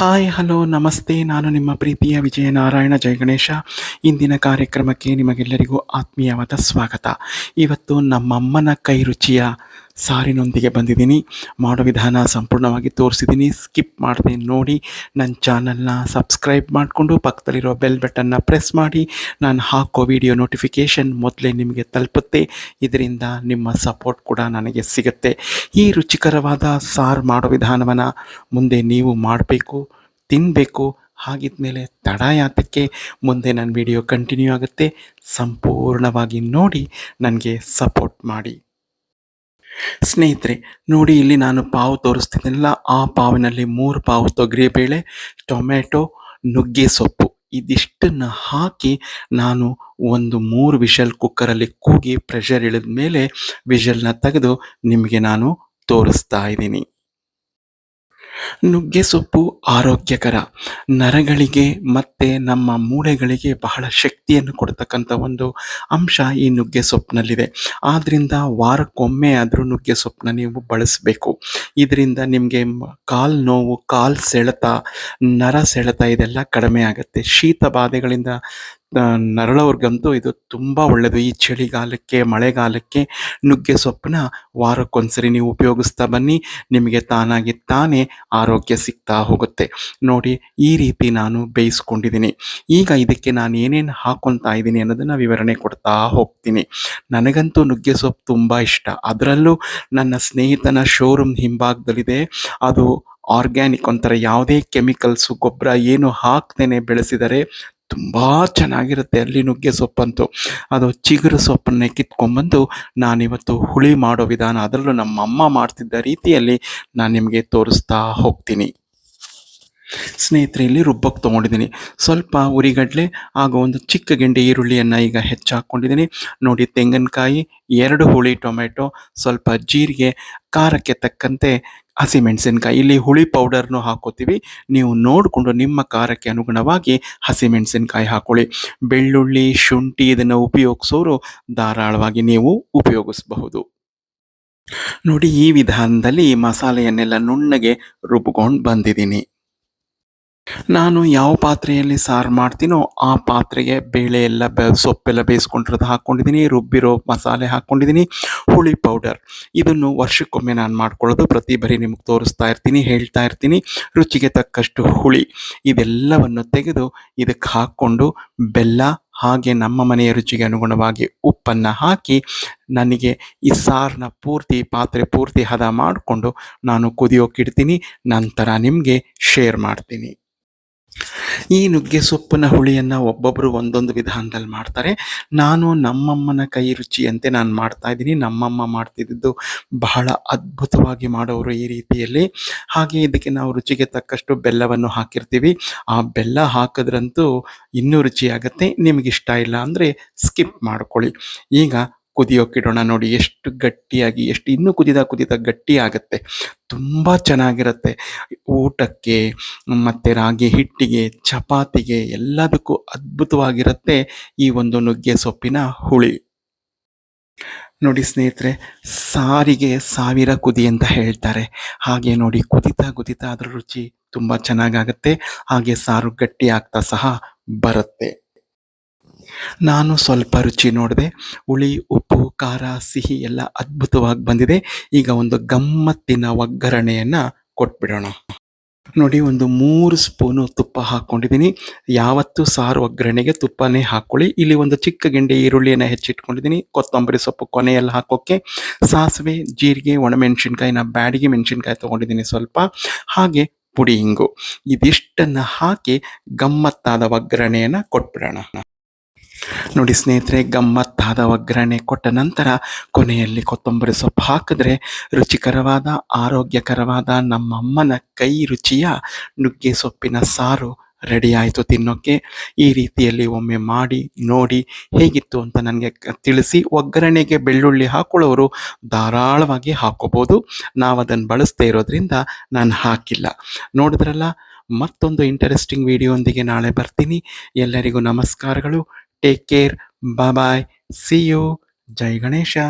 Hi hello ನಮಸ್ತೆ. ನಾನು ನಿಮ್ಮ ಪ್ರೀತಿಯ ವಿಜಯನಾರಾಯಣ ಜಯಗಣೇಶ. ಇಂದಿನ ಕಾರ್ಯಕ್ರಮಕ್ಕೆ ನಿಮಗೆಲ್ಲರಿಗೂ ಆತ್ಮೀಯವಾದ ಸ್ವಾಗತ. ಇವತ್ತು ನಮ್ಮಮ್ಮನ ಕೈ ರುಚಿಯ ಸಾರಿನೊಂದಿಗೆ ಬಂದಿದ್ದೀನಿ. ಮಾಡೋ ವಿಧಾನ ಸಂಪೂರ್ಣವಾಗಿ ತೋರಿಸಿದ್ದೀನಿ. ಸ್ಕಿಪ್ ಮಾಡದೆ ನೋಡಿ. ನನ್ನ ಚಾನಲ್ನ ಸಬ್ಸ್ಕ್ರೈಬ್ ಮಾಡಿಕೊಂಡು ಪಕ್ಕದಲ್ಲಿರೋ ಬೆಲ್ ಬಟನ್ನ ಪ್ರೆಸ್ ಮಾಡಿ. ನಾನು ಹಾಕೋ ವಿಡಿಯೋ ನೋಟಿಫಿಕೇಷನ್ ಮೊದಲೇ ನಿಮಗೆ ತಲುಪುತ್ತೆ. ಇದರಿಂದ ನಿಮ್ಮ ಸಪೋರ್ಟ್ ಕೂಡ ನನಗೆ ಸಿಗುತ್ತೆ. ಈ ರುಚಿಕರವಾದ ಸಾರು ಮಾಡೋ ವಿಧಾನವನ್ನು ಮುಂದೆ ನೀವು ಮಾಡಬೇಕು ತಿನ್ನಬೇಕು ಹಾಗಿದ್ಮೇಲೆ ತಡ ಯಾತಕ್ಕೆ ಮುಂದೆ ನನ್ನ ವಿಡಿಯೋ ಕಂಟಿನ್ಯೂ ಆಗುತ್ತೆ. ಸಂಪೂರ್ಣವಾಗಿ ನೋಡಿ. ನನಗೆ ಸಪೋರ್ಟ್ ಮಾಡಿ. ಸ್ನೇಹಿತರೆ, ನೋಡಿ ಇಲ್ಲಿ ನಾನು ಪಾವು ತೋರಿಸ್ತಿದ್ದೆನಲ್ಲ ಆ ಪಾವಿನಲ್ಲಿ ಮೂರು ಪಾವು ತೊಗರಿಬೇಳೆ ಟೊಮೆಟೊ ನುಗ್ಗೆ ಸೊಪ್ಪು. ಇದಿಷ್ಟನ್ನು ಹಾಕಿ ನಾನು ಒಂದು ಮೂರು ವಿಷಲ್ ಕುಕ್ಕರಲ್ಲಿ ಕೂಗಿ ಪ್ರೆಷರ್ ಇಳಿದ ಮೇಲೆ ವಿಷಲ್ನ ತೆಗೆದು ನಿಮಗೆ ನಾನು ತೋರಿಸ್ತಾ ಇದ್ದೀನಿ. ನುಗ್ಗೆ ಸೊಪ್ಪು ಆರೋಗ್ಯಕರ. ನರಗಳಿಗೆ ಮತ್ತು ನಮ್ಮ ಮೂಳೆಗಳಿಗೆ ಬಹಳ ಶಕ್ತಿಯನ್ನು ಕೊಡ್ತಕ್ಕಂಥ ಒಂದು ಅಂಶ ಈ ನುಗ್ಗೆ ಸೊಪ್ಪಿನಲ್ಲಿದೆ ಆದ್ದರಿಂದ ವಾರಕ್ಕೊಮ್ಮೆ ಆದರೂ ನುಗ್ಗೆ ಸೊಪ್ಪನ್ನ ನೀವು ಬಳಸಬೇಕು. ಇದರಿಂದ ನಿಮಗೆ ಕಾಲು ನೋವು, ಕಾಲು ಸೆಳೆತ, ನರ ಸೆಳೆತ ಇದೆಲ್ಲ ಕಡಿಮೆ ಆಗುತ್ತೆ. ಶೀತ ಬಾಧೆಗಳಿಂದ ನರಳೋರ್ಗಂತೂ ಇದು ತುಂಬ ಒಳ್ಳೆಯದು ಈ ಚಳಿಗಾಲಕ್ಕೆ, ಮಳೆಗಾಲಕ್ಕೆ ನುಗ್ಗೆ ಸೊಪ್ಪನ್ನ ವಾರಕ್ಕೊಂದ್ಸರಿ ನೀವು ಉಪಯೋಗಿಸ್ತಾ ಬನ್ನಿ. ನಿಮಗೆ ತಾನಾಗಿ ತಾನೇ ಆರೋಗ್ಯ ಸಿಗ್ತಾ ಹೋಗುತ್ತೆ. ನೋಡಿ, ಈ ರೀತಿ ನಾನು ಬೇಯಿಸ್ಕೊಂಡಿದ್ದೀನಿ. ಈಗ ಇದಕ್ಕೆ ನಾನು ಏನೇನು ಹಾಕೊತಾ ಇದ್ದೀನಿ ಅನ್ನೋದನ್ನು ವಿವರಣೆ ಕೊಡ್ತಾ ಹೋಗ್ತೀನಿ. ನನಗಂತೂ ನುಗ್ಗೆ ಸೊಪ್ಪು ತುಂಬ ಇಷ್ಟ. ಅದರಲ್ಲೂ ನನ್ನ ಸ್ನೇಹಿತನ ಶೋರೂಮ್ ಹಿಂಭಾಗದಲ್ಲಿದೆ. ಅದು ಆರ್ಗ್ಯಾನಿಕ್ ಒಂಥರ ಯಾವುದೇ ಕೆಮಿಕಲ್ಸು ಗೊಬ್ಬರ ಏನು ಹಾಕ್ದೇನೆ ಬೆಳೆಸಿದರೆ ತುಂಬ ಚೆನ್ನಾಗಿರುತ್ತೆ ಅಲ್ಲಿ ನುಗ್ಗೆ ಸೊಪ್ಪಂತು. ಅದು ಚಿಗುರು ಸೊಪ್ಪನ್ನೇ ಕಿತ್ಕೊಂಡ್ಬಂದು ನಾನಿವತ್ತು ಹುಳಿ ಮಾಡೋ ವಿಧಾನ. ಅದರಲ್ಲೂ ನಮ್ಮಮ್ಮ ಮಾಡ್ತಿದ್ದ ರೀತಿಯಲ್ಲಿ ನಾನು ನಿಮಗೆ ತೋರಿಸ್ತಾ ಹೋಗ್ತೀನಿ. ಸ್ನೇಹಿತರೆ, ಇಲ್ಲಿ ರುಬ್ಬಕ್ಕೆ ತೊಗೊಂಡಿದ್ದೀನಿ. ಸ್ವಲ್ಪ ಉರಿಗಡಲೆ ಹಾಗೂ ಒಂದು ಚಿಕ್ಕ ಗೆಂಡೆ ಈರುಳ್ಳಿಯನ್ನು ಈಗ ಹೆಚ್ಚಾಕೊಂಡಿದ್ದೀನಿ ನೋಡಿ, ತೆಂಗಿನಕಾಯಿ, ಎರಡು ಹುಳಿ ಟೊಮೆಟೊ, ಸ್ವಲ್ಪ ಜೀರಿಗೆ, ಖಾರಕ್ಕೆ ತಕ್ಕಂತೆ ಹಸಿಮೆಣಸಿನ್ಕಾಯಿ. ಇಲ್ಲಿ ಹುಳಿ ಪೌಡರ್ನು ಹಾಕೋತೀವಿ. ನೀವು ನೋಡಿಕೊಂಡು ನಿಮ್ಮ ಖಾರಕ್ಕೆ ಅನುಗುಣವಾಗಿ ಹಸಿಮೆಣಸಿನ್ಕಾಯಿ ಹಾಕೊಳ್ಳಿ. ಬೆಳ್ಳುಳ್ಳಿ, ಶುಂಠಿ ಇದನ್ನು ಉಪಯೋಗಿಸೋರು ಧಾರಾಳವಾಗಿ ನೀವು ಉಪಯೋಗಿಸಬಹುದು. ನೋಡಿ ಈ ವಿಧಾನದಲ್ಲಿ ಮಸಾಲೆಯನ್ನೆಲ್ಲ ನುಣ್ಣಗೆ ರುಬ್ಕೊಂಡು ಬಂದಿದ್ದೀನಿ. ನಾನು ಯಾವ ಪಾತ್ರೆಯಲ್ಲಿ ಸಾರು ಮಾಡ್ತೀನೋ ಆ ಪಾತ್ರೆಗೆ ಬೇಳೆ ಎಲ್ಲ ಬೆ, ಸೊಪ್ಪೆಲ್ಲ ಬೇಯಿಸ್ಕೊಂಡಿರೋದು ಹಾಕ್ಕೊಂಡಿದ್ದೀನಿ ರುಬ್ಬಿರೋ ಮಸಾಲೆ ಹಾಕ್ಕೊಂಡಿದ್ದೀನಿ, ಹುಳಿ ಪೌಡರ್. ಇದನ್ನು ವರ್ಷಕ್ಕೊಮ್ಮೆ ನಾನು ಮಾಡ್ಕೊಳ್ಳೋದು, ಪ್ರತಿ ಬರಿ ನಿಮಗೆ ತೋರಿಸ್ತಾ ಇರ್ತೀನಿ, ಹೇಳ್ತಾ ಇರ್ತೀನಿ, ರುಚಿಗೆ ತಕ್ಕಷ್ಟು ಹುಳಿ. ಇದೆಲ್ಲವನ್ನು ತೆಗೆದು ಇದಕ್ಕೆ ಹಾಕ್ಕೊಂಡು ಬೆಲ್ಲ ಹಾಗೆ ನಮ್ಮ ಮನೆಯ ರುಚಿಗೆ ಅನುಗುಣವಾಗಿ ಉಪ್ಪನ್ನು ಹಾಕಿ ನನಗೆ ಈ ಸಾರನ್ನ ಪೂರ್ತಿ, ಪಾತ್ರೆ ಪೂರ್ತಿ ಹದ ಮಾಡಿಕೊಂಡು ನಾನು ಕುದಿಯೋಕ್ಕಿಡ್ತೀನಿ ನಂತರ ನಿಮಗೆ ಶೇರ್ ಮಾಡ್ತೀನಿ. ಈ ನುಗ್ಗೆ ಸೊಪ್ಪಿನ ಹುಳಿಯನ್ನು ಒಬ್ಬೊಬ್ಬರು ಒಂದೊಂದು ವಿಧಾನದಲ್ಲಿ ಮಾಡ್ತಾರೆ. ನಾನು ನಮ್ಮಮ್ಮನ ಕೈ ರುಚಿಯಂತೆ ನಾನು ಮಾಡ್ತಾ ಇದ್ದೀನಿ. ನಮ್ಮಮ್ಮ ಮಾಡ್ತಿದ್ದು ಬಹಳ ಅದ್ಭುತವಾಗಿ ಮಾಡೋರು ಈ ರೀತಿಯಲ್ಲಿ. ಹಾಗೆ ಇದಕ್ಕೆ ನಾವು ರುಚಿಗೆ ತಕ್ಕಷ್ಟು ಬೆಲ್ಲವನ್ನು ಹಾಕಿರ್ತೀವಿ. ಆ ಬೆಲ್ಲ ಹಾಕಿದ್ರಂತೂ ಇನ್ನೂ ರುಚಿಯಾಗತ್ತೆ. ನಿಮಗಿಷ್ಟ ಇಲ್ಲ ಅಂದರೆ ಸ್ಕಿಪ್ ಮಾಡ್ಕೊಳ್ಳಿ. ಈಗ ಕುದಿಯೋಕ್ಕಿಡೋಣ ನೋಡಿ ಎಷ್ಟು ಗಟ್ಟಿಯಾಗಿ, ಎಷ್ಟು ಇನ್ನೂ ಕುದಿದ ಕುದಿದ ಗಟ್ಟಿ ಆಗುತ್ತೆ ತುಂಬ ಚೆನ್ನಾಗಿರುತ್ತೆ. ಊಟಕ್ಕೆ, ಮತ್ತು ರಾಗಿ ಹಿಟ್ಟಿಗೆ, ಚಪಾತಿಗೆ ಎಲ್ಲದಕ್ಕೂ ಅದ್ಭುತವಾಗಿರುತ್ತೆ ಈ ಒಂದು ನುಗ್ಗೆ ಸೊಪ್ಪಿನ ಹುಳಿ. ನೋಡಿ ಸ್ನೇಹಿತರೆ, ಸಾರಿಗೆ ಸಾವಿರ ಕುದಿ ಅಂತ ಹೇಳ್ತಾರೆ. ಹಾಗೆ ನೋಡಿ ಕುದಿತಾ ಕುದಿತಾ ಅದರ ರುಚಿ ತುಂಬ ಚೆನ್ನಾಗಾಗುತ್ತೆ. ಹಾಗೆ ಸಾರು ಗಟ್ಟಿ ಆಗ್ತಾ ಸಹ ಬರುತ್ತೆ. ನಾನು ಸ್ವಲ್ಪ ರುಚಿ ನೋಡಿದೆ. ಹುಳಿ, ಉಪ್ಪು, ಖಾರ, ಸಿಹಿ ಎಲ್ಲ ಅದ್ಭುತವಾಗಿ ಬಂದಿದೆ. ಈಗ ಒಂದು ಗಮ್ಮತ್ತಿನ ಒಗ್ಗರಣೆಯನ್ನು ಕೊಟ್ಬಿಡೋಣ. ನೋಡಿ, ಒಂದು ಮೂರು ಸ್ಪೂನು ತುಪ್ಪ ಹಾಕ್ಕೊಂಡಿದ್ದೀನಿ. ಯಾವತ್ತು ಸಾರು ಒಗ್ಗರಣೆಗೆ ತುಪ್ಪನೇ ಹಾಕ್ಕೊಳ್ಳಿ ಇಲ್ಲಿ ಒಂದು ಚಿಕ್ಕ ಗೆಂಡೆ ಈರುಳ್ಳಿಯನ್ನು ಹೆಚ್ಚಿಟ್ಕೊಂಡಿದ್ದೀನಿ. ಕೊತ್ತಂಬರಿ ಸೊಪ್ಪು ಕೊನೆಯಲ್ಲಿ ಹಾಕೋಕ್ಕೆ ಸಾಸಿವೆ, ಜೀರಿಗೆ, ಒಣಮೆಣಸಿನ್ಕಾಯಿನ ಬ್ಯಾಡಿಗೆ ಮೆಣಸಿನ್ಕಾಯಿ ತೊಗೊಂಡಿದ್ದೀನಿ ಸ್ವಲ್ಪ. ಹಾಗೆ ಪುಡಿ ಹಿಂಗು ಇದಿಷ್ಟನ್ನು ಹಾಕಿ ಗಮ್ಮತ್ತಾದ ಒಗ್ಗರಣೆಯನ್ನು ಕೊಟ್ಬಿಡೋಣ. ನೋಡಿ ಸ್ನೇಹಿತರೆ, ಗಮ್ಮತ್ತಾದ ಒಗ್ಗರಣೆ ಕೊಟ್ಟ ನಂತರ ಕೊನೆಯಲ್ಲಿ ಕೊತ್ತಂಬರಿ ಸೊಪ್ಪು ಹಾಕಿದ್ರೆ ರುಚಿಕರವಾದ, ಆರೋಗ್ಯಕರವಾದ ನಮ್ಮಮ್ಮನ ಕೈ ರುಚಿಯ ನುಗ್ಗೆ ಸೊಪ್ಪಿನ ಸಾರು ರೆಡಿ ಆಯಿತು ತಿನ್ನೋಕ್ಕೆ ಈ ರೀತಿಯಲ್ಲಿ ಒಮ್ಮೆ ಮಾಡಿ, ನೋಡಿ ಹೇಗಿತ್ತು ಅಂತ ನನಗೆ ತಿಳಿಸಿ ಒಗ್ಗರಣೆಗೆ ಬೆಳ್ಳುಳ್ಳಿ ಹಾಕೊಳ್ಳೋರು ಧಾರಾಳವಾಗಿ ಹಾಕೋಬೋದು. ನಾವು ಅದನ್ನು ಬಳಸ್ತಾ ಇರೋದ್ರಿಂದ ನಾನು ಹಾಕಿಲ್ಲ. ನೋಡಿದ್ರಲ್ಲ, ಮತ್ತೊಂದು ಇಂಟರೆಸ್ಟಿಂಗ್ ವಿಡಿಯೋಂದಿಗೆ ನಾಳೆ ಬರ್ತೀನಿ. ಎಲ್ಲರಿಗೂ ನಮಸ್ಕಾರಗಳು. Take care bye bye see you जय गणेशा